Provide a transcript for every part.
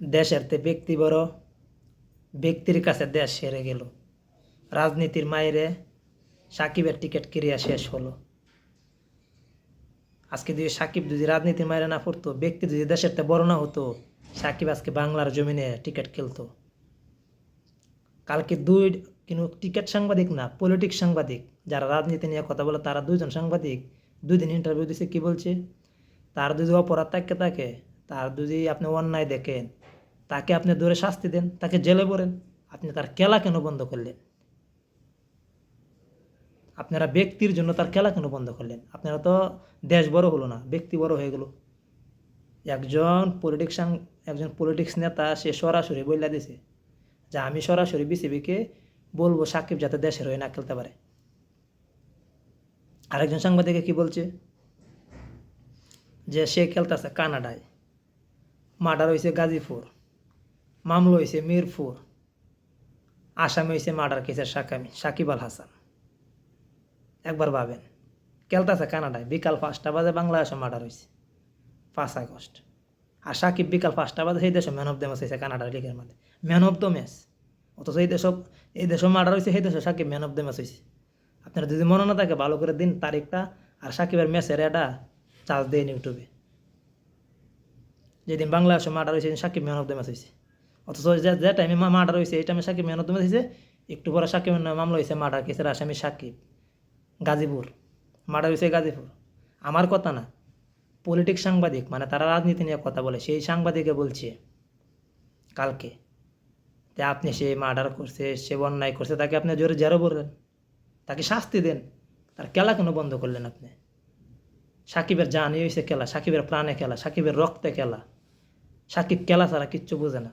দেশের তে ব্যক্তি বড়, ব্যক্তির কাছে দেশ সেরে গেল। রাজনীতির মায়েরে সাকিবের টিকিট ক্রিয়া শেষ হলো। আজকে যদি সাকিব যদি রাজনীতির মায়েরে না পড়তো, ব্যক্তি যদি দেশের তে বড় না হতো, সাকিব আজকে বাংলার জমিনে টিকিট খেলতো। কালকে দুই কিন্তু টিকিট সাংবাদিক না, পলিটিক্স সাংবাদিক, যারা রাজনীতি নিয়ে কথা বলে তারা দুইজন সাংবাদিক দুই দিন ইন্টারভিউ দিছে, কি বলছে? তার যদি অপরাধ থাকে থাকে, তার যদি আপনি অন্যায় দেখেন তাকে আপনি ধরে শাস্তি দেন, তাকে জেলে পড়েন আপনি তার খেলা কেন বন্ধ করলেন? আপনারা ব্যক্তির জন্য তার খেলা কেন বন্ধ করলেন? আপনারা তো দেশ বড় হলো না, ব্যক্তি বড় হয়ে গেল। একজন পলিটিক্সান একজন পলিটিক্স নেতা, সে সরাসরি বইলা দিছে যে আমি সরাসরি বিসিবিকে বলব সাকিব যাতে দেশের হয়ে না খেলতে পারে। আরেকজন সাংবাদিকে কি বলছে? যে সে খেলতেছে কানাডায়। মার্ডার হয়েছে গাজীপুর। মামলা হয়েছে মিরপুর। আসামি হয়েছে মার্ডার কেসের সাকামি সাকিব আল হাসান। একবার ভাবেন। খেলতেছে কানাডায়। বিকাল পাঁচটা বাজে বাংলাদেশে মার্ডার হয়েছে পাঁচ আগস্ট। আর সাকিব বিকাল পাঁচটা বাজে সেই দেশে ম্যান অফ দ্য ম্যাচ হয়েছে কানাডার লিগের মধ্যে। Man of the match. অথচ এই দেশ এই দেশে মার্ডার হয়েছে সেই দেশে Shakib man of the match হয়েছে আপনারা যদি মনে না থাকে, ভালো করে দিন তারিখটা। আর সাকিবের ম্যাচের এটা চার্জ দেন ইউটিউবে। যেদিন বাংলাদেশে মার্ডার হয়েছে Shakib man of the match হয়েছে অথচ যে টাইমে মার্ডার হয়েছে এই টাইমে সাকিব দ্য হয়েছে একটু পরে সাকিবের নামে মামলা হয়েছে মার্ডার কেসের আসামি সাকিব, গাজীপুর। মার্ডার হয়েছে গাজীপুর। আমার কথা না পলিটিক্স সাংবাদিক মানে তারা রাজনীতি নিয়ে কথা বলে, সেই সাংবাদিকে বলছে, কালকে, যে আপনি সে মার্ডার করছে, সে অন্যায় করছে, তাকে আপনি জোরে জেরো বললেন তাকে শাস্তি দেন, তার খেলা কেন বন্ধ করলেন আপনি? সাকিবের জানই হয়েছে খেলা, সাকিবের প্রাণে খেলা, সাকিবের রক্তে খেলা, সাকিব খেলা ছাড়া কিচ্ছু বোঝে না।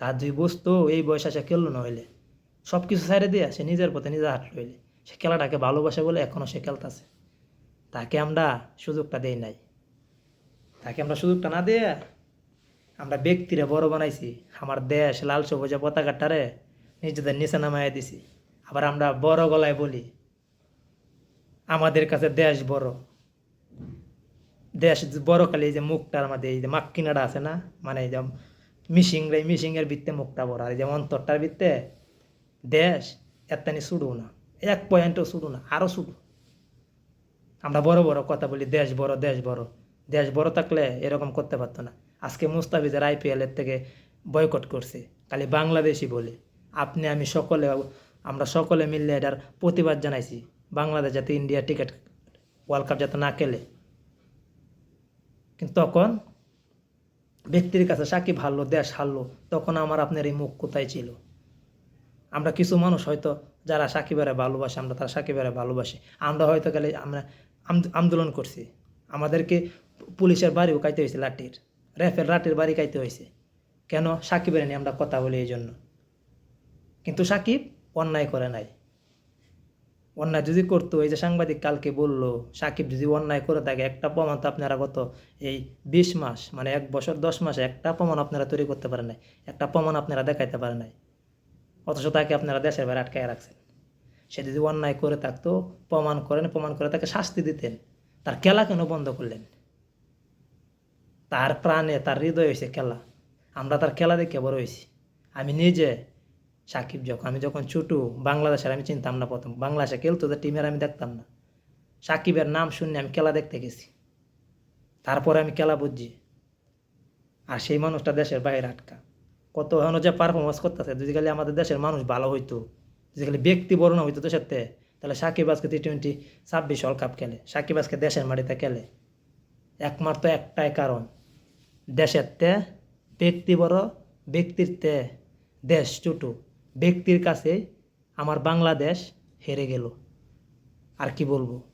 তার দুই বস্তু, এই বয়সে সে খেললো না হইলে। সব কিছু সাইডে দিয়ে সে নিজের পথে নিজে হাঁটলো হইলে। সে খেলাটাকে ভালোবাসে বলে এখনও সে খেলতেছে। তাকে আমরা সুযোগটা দেই নাই। তাকে আমরা সুযোগটা না দিয়ে আমরা ব্যক্তিরা বড় বানাইছি। আমার দেশ লাল সবুজে পতাকাটারে নিজেদের নিচে নামাইয়া দিছি। আবার আমরা বড় গলায় বলি, আমাদের কাছে দেশ বড়। দেশ বড় কালে এই যে মুখটার আমাদের এই যে মাক্কিনাটা আছে না? মানে এই যে মিশিং রে, মিশিংয়ের ভিত্তে মুখটা বড়। আর এই যে অন্তরটার ভিত্তে দেশ, এত্তানি শুডু না, এক পয়েন্টও শুডু না আরও শুডু আমরা বড় বড় কথা বলি, দেশ বড় দেশ বড়। দেশ বড় থাকলে এরকম করতে পারতো না। আজকে মুস্তাফিজের আইপিএলের থেকে বয়কট করছে। খালি বাংলাদেশি বলে। আপনি, আমি সকলে, আমরা সকলে মিললে এটার প্রতিবাদ জানাইছি। বাংলাদেশ যাতে ইন্ডিয়া টিকিট ওয়ার্ল্ড কাপ যাতে না খেলে। কিন্তু তখন ব্যক্তির কাছে সাকিব হারলো দেশ হারলো, তখন আমার আপনার এই মুখ কোথায় ছিল? আমরা কিছু মানুষ হয়তো যারা সাকিবেরা ভালোবাসে, আমরা তারা সাকিবেরা ভালোবাসি। আমরা হয়তো গেলে আমরা আন্দোলন করছি। আমাদেরকে পুলিশের বাড়িও কাইতে হয়েছে লাঠির। রেফের লাঠির বাড়ি কাইতে হয়েছে। কেন? সাকিবের নিয়ে আমরা কথা বলি এই জন্য। কিন্তু সাকিব অন্যায় করে নাই। অন্যায় যদি করতো, এই যে সাংবাদিক কালকে বলল, সাকিব যদি অন্যায় করে থাকে, একটা প্রমাণ তো আপনারা গত এই বিশ মাস মানে এক বছর দশ মাসে একটা প্রমাণ আপনারা তৈরি করতে পারেন নাই। একটা প্রমাণ আপনারা দেখাইতে পারেন নাই। অথচ তাকে আপনারা দেশের বাইরে আটকায় রাখছেন। সে যদি অন্যায় করে থাকতো, প্রমাণ করেন, প্রমাণ করে তাকে শাস্তি দিতেন, তার খেলা কেন বন্ধ করলেন? তার প্রাণে, তার হৃদয় হয়েছে খেলা। আমরা তার খেলা দেখে বড় হয়েছি আমি নিজে সাকিব যখন আমি যখন ছোটো বাংলাদেশের আমি চিনতাম না প্রথম। বাংলাদেশে খেলতো তো টিমের আমি দেখতাম না। সাকিবের নাম শুনে আমি খেলা দেখতে গেছি। তারপরে আমি খেলা বুঝছি। আর সেই মানুষটা দেশের বাইরে আটকা। কত এখনও যে পারফরমেন্স করতেছে যদি খালি আমাদের দেশের মানুষ ভালো হইতো যদি খালি ব্যক্তি বড় না হইতো তে, তাহলে সাকিব আজকে টি টোয়েন্টি ছাব্বিশ ওয়ার্ল্ড কাপ খেলে। সাকিব আজকে দেশের মাটিতে খেলে। একমাত্র একটাই কারণ দেশের তে ব্যক্তি বড় ব্যক্তির তে দেশ ছোটো। ব্যক্তির কাছে আমার বাংলাদেশ হেরে গেল। আর কি বলব?